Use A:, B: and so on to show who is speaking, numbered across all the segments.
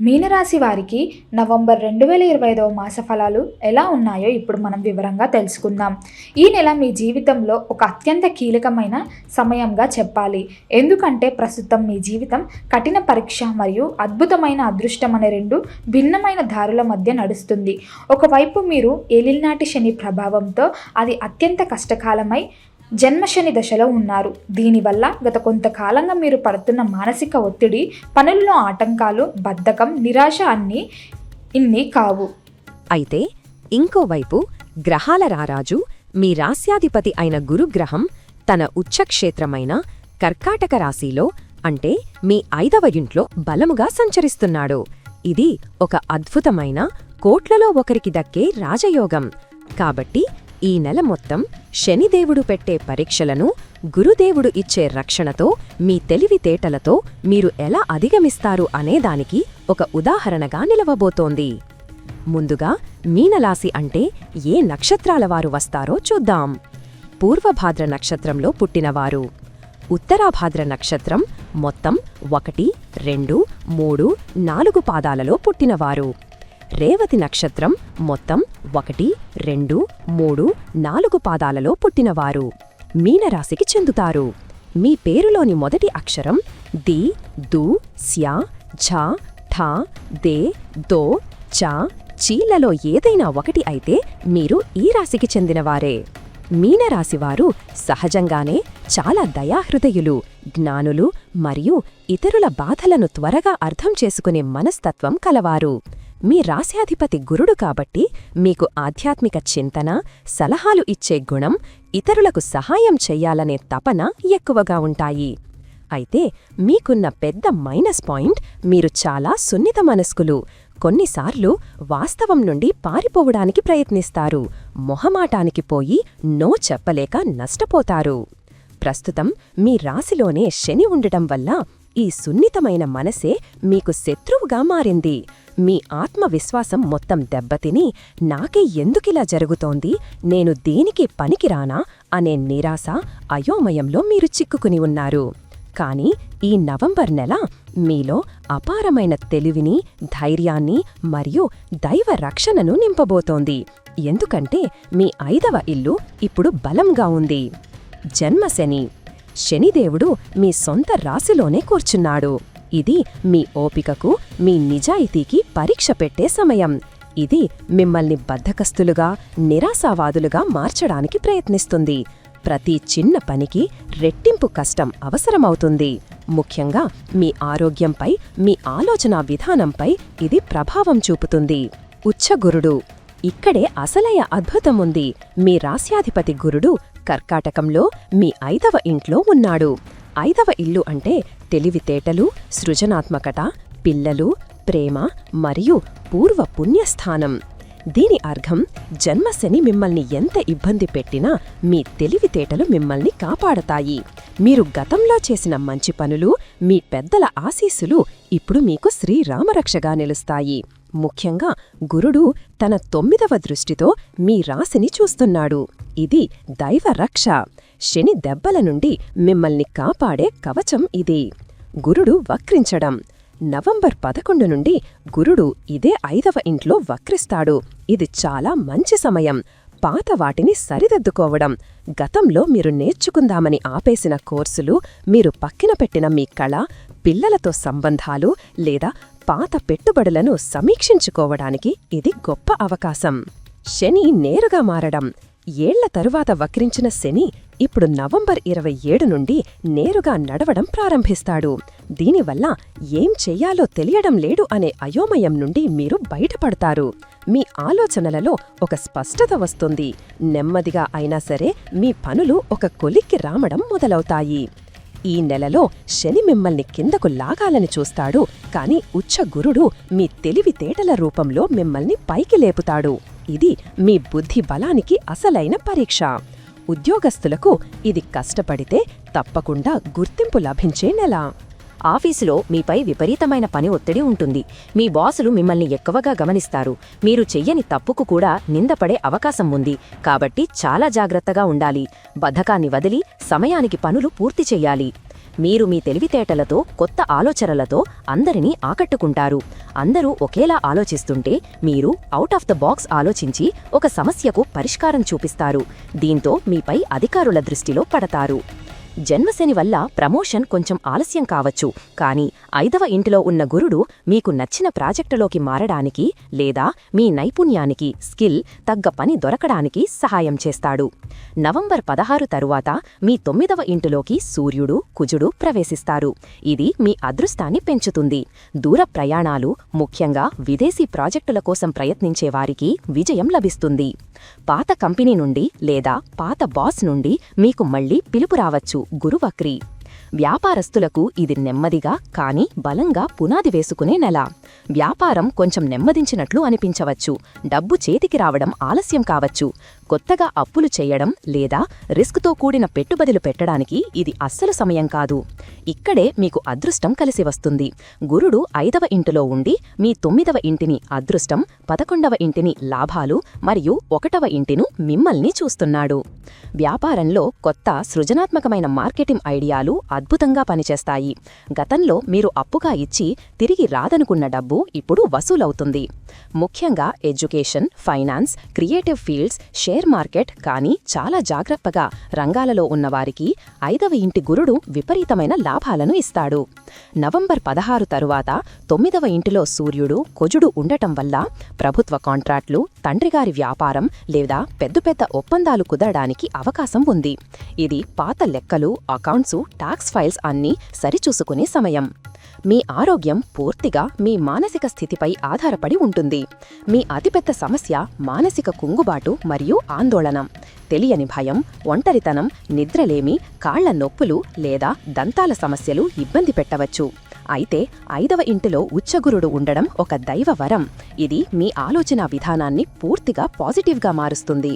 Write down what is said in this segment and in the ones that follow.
A: మీనరాశి వారికి నవంబర్ రెండు వేల ఇరవై ఐదవ మాస ఫలాలు ఎలా ఉన్నాయో ఇప్పుడు మనం వివరంగా తెలుసుకుందాం. ఈ నెల మీ జీవితంలో ఒక అత్యంత కీలకమైన సమయంగా చెప్పాలి. ఎందుకంటే ప్రస్తుతం మీ జీవితం కఠిన పరీక్ష మరియు అద్భుతమైన అదృష్టం అనే రెండు భిన్నమైన దారుల మధ్య నడుస్తుంది. ఒకవైపు మీరు ఏలినాటి శని ప్రభావంతో అది అత్యంత కష్టకాలమై జన్మశని దశలో ఉన్నారు. దీనివల్ల గత కొంతకాలంగా మీరు పడుతున్న మానసిక ఒత్తిడి పనుల్లో ఆటంకాలు బద్ధకం నిరాశ అన్నీ ఇన్ని కావు.
B: అయితే ఇంకోవైపు గ్రహాల రారాజు మీ రాస్యాధిపతి అయిన గురుగ్రహం తన ఉచ్చక్షేత్రమైన కర్కాటక రాశిలో అంటే మీ ఐదవ ఇంట్లో బలముగా సంచరిస్తున్నాడు. ఇది ఒక అద్భుతమైన కోట్లలో ఒకరికి దక్కే రాజయోగం. కాబట్టి ఈ నెల మొత్తం శనిదేవుడు పెట్టే పరీక్షలను గురుదేవుడు ఇచ్చే రక్షణతో మీ తెలివితేటలతో మీరు ఎలా అధిగమిస్తారు అనేదానికి ఒక ఉదాహరణగా నిలవబోతోంది. ముందుగా మీనలాసి అంటే ఏ నక్షత్రాల వారు వస్తారో చూద్దాం. పూర్వభాద్ర నక్షత్రంలో పుట్టినవారు. ఉత్తరాభాద్ర నక్షత్రం మొత్తం ఒకటి రెండు మూడు నాలుగు పాదాలలో పుట్టినవారు. రేవతి నక్షత్రం మొత్తం ఒకటి రెండు మూడు నాలుగు పాదాలలో పుట్టినవారు. మీనరాశికి చెందుతారు. మీ పేరులోని మొదటి అక్షరం ది దు స్యా ఝ ఠా దే దో చ చీలలో ఏదైనా ఒకటి అయితే మీరు ఈ రాశికి చెందినవారే. మీనరాశివారు సహజంగానే చాలా దయాహృదయులు జ్ఞానులు మరియు ఇతరుల బాధలను త్వరగా అర్థం చేసుకునే మనస్తత్వం కలవారు. మీ రాశ్యాధిపతి గురుడు కాబట్టి మీకు ఆధ్యాత్మిక చింతన సలహాలు ఇచ్చే గుణం ఇతరులకు సహాయం చెయ్యాలనే తపన ఎక్కువగా ఉంటాయి. అయితే మీకున్న పెద్ద మైనస్ పాయింట్ మీరు చాలా సున్నిత మనస్కులు. కొన్నిసార్లు వాస్తవం నుండి పారిపోవడానికి ప్రయత్నిస్తారు. మొహమాటానికి పోయి నో చెప్పలేక నష్టపోతారు. ప్రస్తుతం మీ రాశిలోనే శని ఉండటం వల్ల ఈ సున్నితమైన మనసే మీకు శత్రువుగా మారింది. మీ ఆత్మవిశ్వాసం మొత్తం దెబ్బతిని నాకే ఎందుకిలా జరుగుతోంది? నేను దేనికి పనికిరానా? అనే నిరాశ అయోమయంలో మీరు చిక్కుకుని ఉన్నారు. కానీ ఈ నవంబర్ నెల మీలో అపారమైన తెలివిని ధైర్యాన్ని మరియు దైవ రక్షణను నింపబోతోంది. ఎందుకంటే మీ ఐదవ ఇల్లు ఇప్పుడు బలంగా ఉంది. జన్మశని. శనిదేవుడు మీ సొంత రాశిలోనే కూర్చున్నాడు. ఇది మీ ఓపికకు మీ నిజాయితీకి పరీక్ష పెట్టే సమయం. ఇది మిమ్మల్ని బద్ధకస్తులుగా నిరాశావాదులుగా మార్చడానికి ప్రయత్నిస్తుంది. ప్రతి చిన్న పనికి రెట్టింపు కష్టం అవసరమవుతుంది. ముఖ్యంగా మీ ఆరోగ్యంపై మీ ఆలోచనా విధానంపై ఇది ప్రభావం చూపుతుంది. ఉచ్చగురుడు. ఇక్కడే అసలయ అద్భుతముంది మీ రాస్యాధిపతి గురుడు కర్కాటకంలో మీ ఐదవ ఇంట్లో ఉన్నాడు. ఐదవ ఇల్లు అంటే తెలివితేటలు సృజనాత్మకత పిల్లలు ప్రేమ మరియు పూర్వ పుణ్యస్థానం దీని అర్థం జన్మశని మిమ్మల్ని ఎంత ఇబ్బంది పెట్టినా మీ తెలివితేటలు మిమ్మల్ని కాపాడతాయి. మీరు గతంలో చేసిన మంచి పనులు మీ పెద్దల ఆశీస్సులు ఇప్పుడు మీకు శ్రీరామరక్షగా నిలుస్తాయి. ముఖ్యంగా గురుడు తన తొమ్మిదవ దృష్టితో మీ రాశిని చూస్తున్నాడు. ఇది దైవ రక్ష. శని దెబ్బల నుండి మిమ్మల్ని కాపాడే కవచం ఇది. గురుడు వక్రించడం. నవంబర్ పదకొండు నుండి గురుడు ఇదే ఐదవ ఇంట్లో వక్రిస్తాడు. ఇది చాలా మంచి సమయం. పాత వాటిని సరిదిద్దుకోవడం. గతంలో మీరు నేర్చుకుందామని ఆపేసిన కోర్సులు మీరు పక్కన పెట్టిన మీ కళ పిల్లలతో సంబంధాలు లేదా పాత పెట్టుబడులను సమీక్షించుకోవడానికి ఇది గొప్ప అవకాశం. శని నేరుగా మారడం. ఏళ్ళ తరువాత వక్రించిన శని ఇప్పుడు నవంబర్ ఇరవై ఏడు నుండి నేరుగా నడవడం ప్రారంభిస్తాడు. దీనివల్ల ఏం చెయ్యాలో తెలియడం లేడు అనే అయోమయం నుండి మీరు బయటపడతారు. మీ ఆలోచనలలో ఒక స్పష్టత వస్తుంది. నెమ్మదిగా అయినా సరే మీ పనులు ఒక కొలిక్కి రామడం మొదలవుతాయి. ఈ నెలలో శని మిమ్మల్ని కిందకు లాగాలని చూస్తాడు. కాని ఉచ్చ గురుడు మీ తెలివితేటల రూపంలో మిమ్మల్ని పైకి లేపుతాడు. ఇది మీ బుద్ధి బలానికి అసలైన పరీక్ష. ఉద్యోగస్తులకు ఇది కష్టపడితే తప్పకుండా గుర్తింపు లభించే నెల.
C: ఆఫీసులో మీపై విపరీతమైన పని ఒత్తిడి ఉంటుంది. మీ బాసులు మిమ్మల్ని ఎక్కువగా గమనిస్తారు. మీరు చెయ్యని తప్పుకు కూడా నిందపడే అవకాశం ఉంది. కాబట్టి చాలా జాగ్రత్తగా ఉండాలి. బద్ధకాన్ని వదిలి సమయానికి పనులు పూర్తి చెయ్యాలి
B: మీరు మీ తెలివితేటలతో కొత్త ఆలోచనలతో అందరినీ ఆకట్టుకుంటారు. అందరూ ఒకేలా ఆలోచిస్తుంటే మీరు అవుట్ ఆఫ్ ద బాక్స్ ఆలోచించి ఒక సమస్యకు పరిష్కారం చూపిస్తారు. దీంతో మీపై అధికారుల దృష్టిలో పడతారు. జన్మశని వల్ల ప్రమోషన్ కొంచెం ఆలస్యం కావచ్చు. కానీ ఐదవ ఇంటిలో ఉన్న గురుడు మీకు నచ్చిన ప్రాజెక్టులోకి మారడానికి లేదా మీ నైపుణ్యానికి స్కిల్ తగ్గ పని దొరకడానికి సహాయం చేస్తాడు. నవంబర్ పదహారు తరువాత మీ తొమ్మిదవ ఇంటిలోకి సూర్యుడు కుజుడు ప్రవేశిస్తారు. ఇది మీ అదృష్టాన్ని పెంచుతుంది. దూర ప్రయాణాలు ముఖ్యంగా విదేశీ ప్రాజెక్టుల కోసం ప్రయత్నించే వారికి విజయం లభిస్తుంది. పాత కంపెనీ నుండి లేదా పాత బాస్ నుండి మీకు మళ్ళీ పిలుపు రావచ్చు. గురువక్రి. వ్యాపారస్తులకు ఇది నెమ్మదిగా కానీ బలంగా పునాది వేసుకునే నెల. వ్యాపారం కొంచెం నెమ్మదించినట్లు అనిపించవచ్చు. డబ్బు చేతికి రావడం ఆలస్యం కావచ్చు. కొత్తగా అప్పులు చేయడం లేదా రిస్క్తో కూడిన పెట్టుబడులు పెట్టడానికి ఇది అస్సలు సమయం కాదు. ఇక్కడే మీకు అదృష్టం కలిసి వస్తుంది. గురుడు ఐదవ ఇంటిలో ఉండి మీ తొమ్మిదవ ఇంటిని అదృష్టం పదకొండవ ఇంటిని లాభాలు మరియు ఒకటవ ఇంటిను మిమ్మల్ని చూస్తున్నాడు. వ్యాపారంలో కొత్త సృజనాత్మకమైన మార్కెటింగ్ ఐడియాలు అద్భుతంగా పనిచేస్తాయి. గతంలో మీరు అప్పుగా ఇచ్చి తిరిగి రాదనుకున్న డబ్బు ఇప్పుడు వసూలవుతుంది. ముఖ్యంగా education finance creative fields share share market కానీ చాలా జాగ్రత్తగా రంగాలలో ఉన్నవారికి ఐదవ ఇంటి గురుడు విపరీతమైన లాభాలను ఇస్తాడు. నవంబర్ పదహారు తరువాత తొమ్మిదవ ఇంటిలో సూర్యుడు కొజుడు ఉండటం వల్ల ప్రభుత్వ కాంట్రాక్ట్లు తండ్రిగారి వ్యాపారం లేదా పెద్ద పెద్ద ఒప్పందాలు కుదరడానికి అవకాశం ఉంది. ఇది పాత లెక్కలు అకౌంట్సు టాక్స్ ఫైల్స్ అన్నీ సరిచూసుకునే సమయం. మీ ఆరోగ్యం పూర్తిగా మీ మానసిక స్థితిపై ఆధారపడి ఉంటుంది. మీ అతిపెద్ద సమస్య మానసిక కుంగుబాటు మరియు ఆందోళన. తెలియని భయం ఒంటరితనం నిద్రలేమి కాళ్ళ నొప్పులు లేదా దంతాల సమస్యలు ఇబ్బంది పెట్టవచ్చు. అయితే ఐదవ ఇంటిలో ఉచ్చగురుడు ఉండడం ఒక దైవ వరం. ఇది మీ ఆలోచన విధానాన్ని పూర్తిగా పాజిటివ్గా మారుస్తుంది.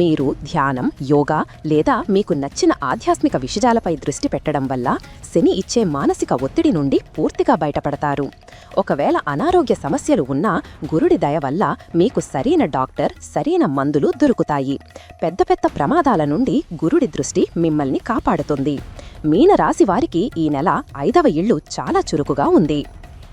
B: మీరు ధ్యానం యోగా లేదా మీకు నచ్చిన ఆధ్యాత్మిక విషయాలపై దృష్టి పెట్టడం వల్ల శని ఇచ్చే మానసిక ఒత్తిడి నుండి పూర్తిగా బయటపడతారు. ఒకవేళ అనారోగ్య సమస్యలు ఉన్నా గురుడి దయ వల్ల మీకు సరైన డాక్టర్ సరైన మందులు దొరుకుతాయి. పెద్ద పెద్ద ప్రమాదాల నుండి గురుడి దృష్టి మిమ్మల్ని కాపాడుతుంది. మీనరాశి వారికి ఈ నెల ఐదవ ఇళ్ళు చాలా చురుకుగా ఉంది.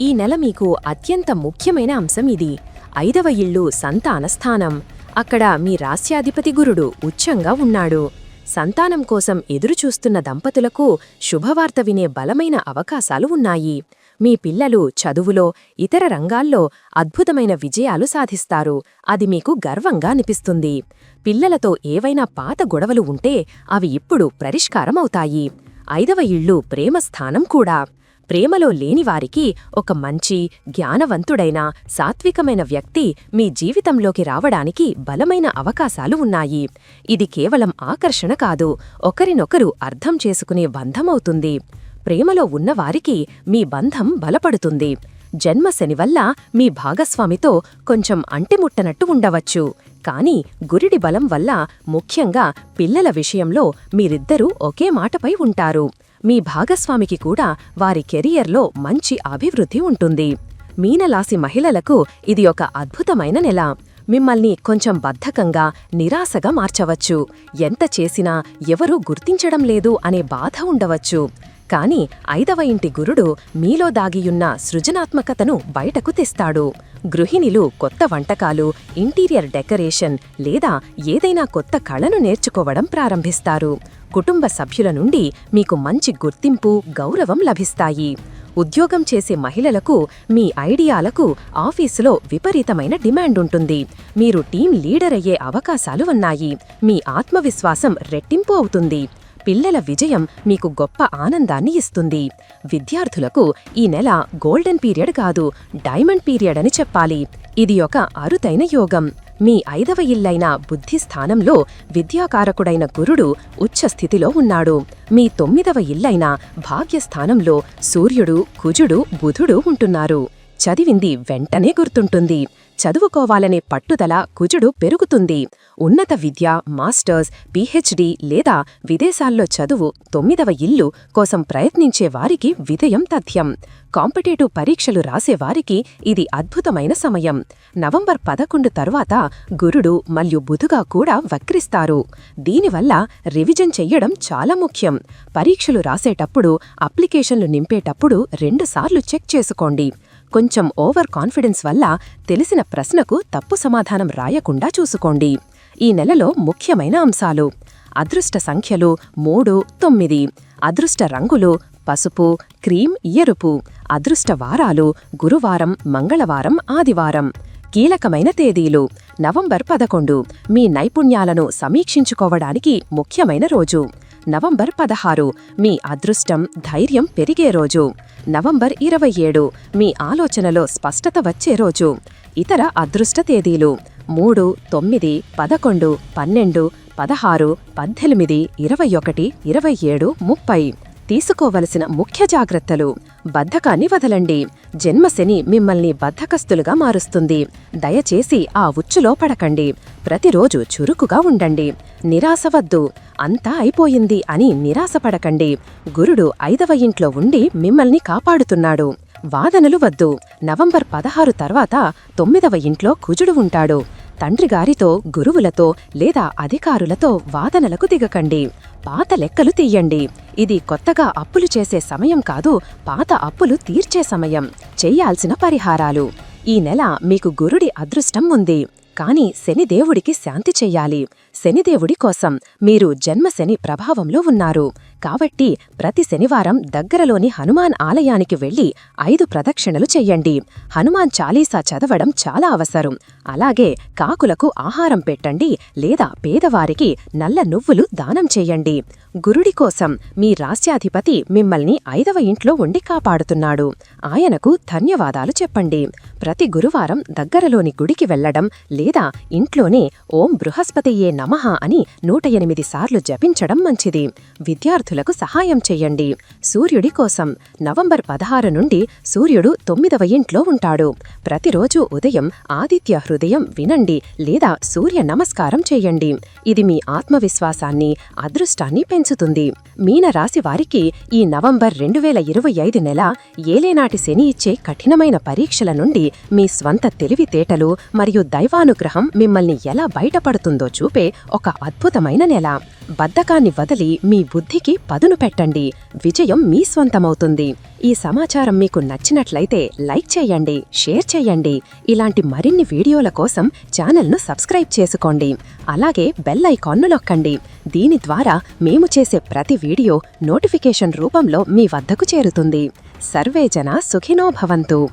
D: ఈ నెల మీకు అత్యంత ముఖ్యమైన అంశం ఇది. ఐదవ ఇళ్ళు సంతాన స్థానం. అక్కడ మీ రాస్యాధిపతి గురుడు ఉచ్చంగా ఉన్నాడు. సంతానం కోసం ఎదురుచూస్తున్న దంపతులకు శుభవార్త వినే బలమైన అవకాశాలు ఉన్నాయి. మీ పిల్లలు చదువులో ఇతర రంగాల్లో అద్భుతమైన విజయాలు సాధిస్తారు. అది మీకు గర్వంగా అనిపిస్తుంది. పిల్లలతో ఏవైనా పాత గొడవలు ఉంటే అవి ఇప్పుడు పరిష్కారమవుతాయి. ఐదవ ఇల్లు ప్రేమస్థానం కూడా. ప్రేమలో లేనివారికి ఒక మంచి జ్ఞానవంతుడైన సాత్వికమైన వ్యక్తి మీ జీవితంలోకి రావడానికి బలమైన అవకాశాలు ఉన్నాయి. ఇది కేవలం ఆకర్షణ కాదు ఒకరినొకరు అర్థం చేసుకునే బంధమవుతుంది. ప్రేమలో ఉన్నవారికి మీ బంధం బలపడుతుంది. జన్మశని వల్ల మీ భాగస్వామితో కొంచెం అంటిముట్టనట్టు ఉండవచ్చు. కాని గురిడి బలం వల్ల ముఖ్యంగా పిల్లల విషయంలో మీరిద్దరూ ఒకే మాటపై ఉంటారు. మీ భాగస్వామికి కూడా వారి కెరియర్లో మంచి అభివృద్ధి ఉంటుంది. మీనలాసి మహిళలకు ఇది ఒక అద్భుతమైన నెల. మిమ్మల్ని కొంచెం బద్ధకంగా నిరాశగా మార్చవచ్చు. ఎంత చేసినా ఎవరూ గుర్తించడం లేదు అనే బాధ ఉండవచ్చు. కాని ఐదవ ఇంటి గురుడు మీలో దాగియున్న సృజనాత్మకతను బయటకు తెస్తాడు. గృహిణిలు కొత్త వంటకాలు ఇంటీరియర్ డెకరేషన్ లేదా ఏదైనా కొత్త కళను నేర్చుకోవడం ప్రారంభిస్తారు. కుటుంబ సభ్యుల నుండి మీకు మంచి గుర్తింపు గౌరవం లభిస్తాయి. ఉద్యోగం చేసే మహిళలకు మీ ఐడియాలకు ఆఫీసులో విపరీతమైన డిమాండ్ ఉంటుంది. మీరు టీం లీడర్ అయ్యే అవకాశాలు ఉన్నాయి. మీ ఆత్మవిశ్వాసం రెట్టింపు అవుతుంది. పిల్లల విజయం మీకు గొప్ప ఆనందాన్ని ఇస్తుంది. విద్యార్థులకు ఈ నెల గోల్డెన్ పీరియడ్ కాదు డైమండ్ పీరియడ్ అని చెప్పాలి. ఇది ఒక అరుదైన యోగం. మీ ఐదవ ఇల్లైన బుద్ధి స్థానంలో విద్యాకారకుడైన గురుడు ఉచ్చస్థితిలో ఉన్నాడు. మీ తొమ్మిదవ ఇల్లైన భాగ్యస్థానంలో సూర్యుడు కుజుడు బుధుడు ఉంటున్నారు. చదివింది వెంటనే గుర్తుంటుంది.
B: చదువుకోవాలనే పట్టుదల కుజుడు పెరుగుతుంది. ఉన్నత విద్య మాస్టర్స్ పీహెచ్డీ లేదా విదేశాల్లో చదువు తొమ్మిదవ ఇల్లు కోసం ప్రయత్నించే వారికి విధయం తథ్యం. కాంపిటేటివ్ పరీక్షలు రాసేవారికి ఇది అద్భుతమైన సమయం. నవంబర్ పదకొండు తరువాత గురుడు మరియు బుధుగా కూడా వక్రిస్తారు. దీనివల్ల రివిజన్ చెయ్యడం చాలా ముఖ్యం. పరీక్షలు రాసేటప్పుడు అప్లికేషన్లు నింపేటప్పుడు రెండుసార్లు చెక్ చేసుకోండి. కొంచెం ఓవర్ కాన్ఫిడెన్స్ వల్ల తెలిసిన ప్రశ్నకు తప్పు సమాధానం రాయకుండా చూసుకోండి. ఈ నెలలో ముఖ్యమైన అంశాలు. అదృష్ట సంఖ్యలు మూడు తొమ్మిది. అదృష్ట రంగులు పసుపు క్రీమ్ ఎరుపు. అదృష్ట వారాలు గురువారం మంగళవారం ఆదివారం. కీలకమైన తేదీలు. నవంబర్ పదకొండు. మీ నైపుణ్యాలను సమీక్షించుకోవడానికి ముఖ్యమైన రోజు. నవంబర్ పదహారు. మీ అదృష్టం ధైర్యం పెరిగే రోజు. నవంబర్ ఇరవై ఏడు. మీ ఆలోచనలో స్పష్టత వచ్చే రోజు. ఇతర అదృష్ట తేదీలు. మూడు తొమ్మిది పదకొండు పన్నెండు పదహారు పద్దెనిమిది ఇరవై ఒకటి ఇరవై ఏడు ముప్పై. తీసుకోవలసిన ముఖ్య జాగ్రత్తలు. బద్ధకాన్ని వదలండి. జన్మశని మిమ్మల్ని బద్ధకస్తులుగా మారుస్తుంది. దయచేసి ఆ ఉచ్చులో పడకండి. ప్రతిరోజు చురుకుగా ఉండండి. నిరాశ వద్దు. అంతా అయిపోయింది అని నిరాశపడకండి గురుడు ఐదవ ఇంట్లో ఉండి మిమ్మల్ని కాపాడుతున్నాడు. వాదనలు వద్దు. నవంబర్ పదహారు తర్వాత తొమ్మిదవ ఇంట్లో కుజుడు ఉంటాడు. తండ్రిగారితో గురువులతో లేదా అధికారులతో వాదనలకు దిగకండి. పాత లెక్కలు తీయండి. ఇది కొత్తగా అప్పులు చేసే సమయం కాదు పాత అప్పులు తీర్చే సమయం. చెయ్యాల్సిన పరిహారాలు. ఈ నెల మీకు గురుడి అదృష్టం ఉంది. కాని శనిదేవుడికి శాంతి చెయ్యాలి శనిదేవుడి కోసం మీరు జన్మశని ప్రభావంలో ఉన్నారు. కాబట్టి ప్రతి శనివారం దగ్గరలోని హనుమాన్ ఆలయానికి వెళ్ళి ఐదు ప్రదక్షిణలు చెయ్యండి. హనుమాన్ చాలీసా చదవడం చాలా అవసరం. అలాగే కాకులకు ఆహారం పెట్టండి లేదా పేదవారికి నల్ల నువ్వులు దానం చెయ్యండి. గురుడి కోసం మీ రాస్యాధిపతి మిమ్మల్ని ఐదవ ఇంట్లో ఉండి కాపాడుతున్నాడు. ఆయనకు ధన్యవాదాలు చెప్పండి. ప్రతి గురువారం దగ్గరలోని గుడికి వెళ్ళడం లేదా ఇంట్లోనే ఓం బృహస్పతియే నమ అని నూట ఎనిమిది సార్లు జపించడం మంచిది. విద్యార్థులకు సహాయం చెయ్యండి సూర్యుడి కోసం నవంబర్ పదహారు నుండి సూర్యుడు తొమ్మిదవ ఇంట్లో ఉంటాడు. ప్రతిరోజు ఉదయం ఆదిత్య హృదయం వినండి లేదా సూర్య నమస్కారం చేయండి. ఇది మీ ఆత్మవిశ్వాసాన్ని అదృష్టాన్ని పెంచుతుంది. మీనరాశి వారికి ఈ నవంబర్ రెండు వేల ఇరవై ఐదు నెల ఏలేనాటి శని ఇచ్చే కఠినమైన పరీక్షల నుండి మీ స్వంత తెలివితేటలు మరియు దైవానుగ్రహం మిమ్మల్ని ఎలా బయటపడుతుందో చూపే ఒక అద్భుతమైన నెల. బద్ధకాన్ని వదిలి మీ బుద్ధికి పదును పెట్టండి. విజయం మీ స్వంతమవుతుంది. ఈ సమాచారం మీకు నచ్చినట్లయితే లైక్ చేయండి షేర్ చేయండి. ఇలాంటి మరిన్ని వీడియోల కోసం ఛానల్ను సబ్స్క్రైబ్ చేసుకోండి. అలాగే బెల్ ఐకాన్ను నొక్కండి. దీని ద్వారా మేము చేసే ప్రతి వీడియో నోటిఫికేషన్ రూపంలో మీ వద్దకు చేరుతుంది. సర్వేజన సుఖినోభవంతు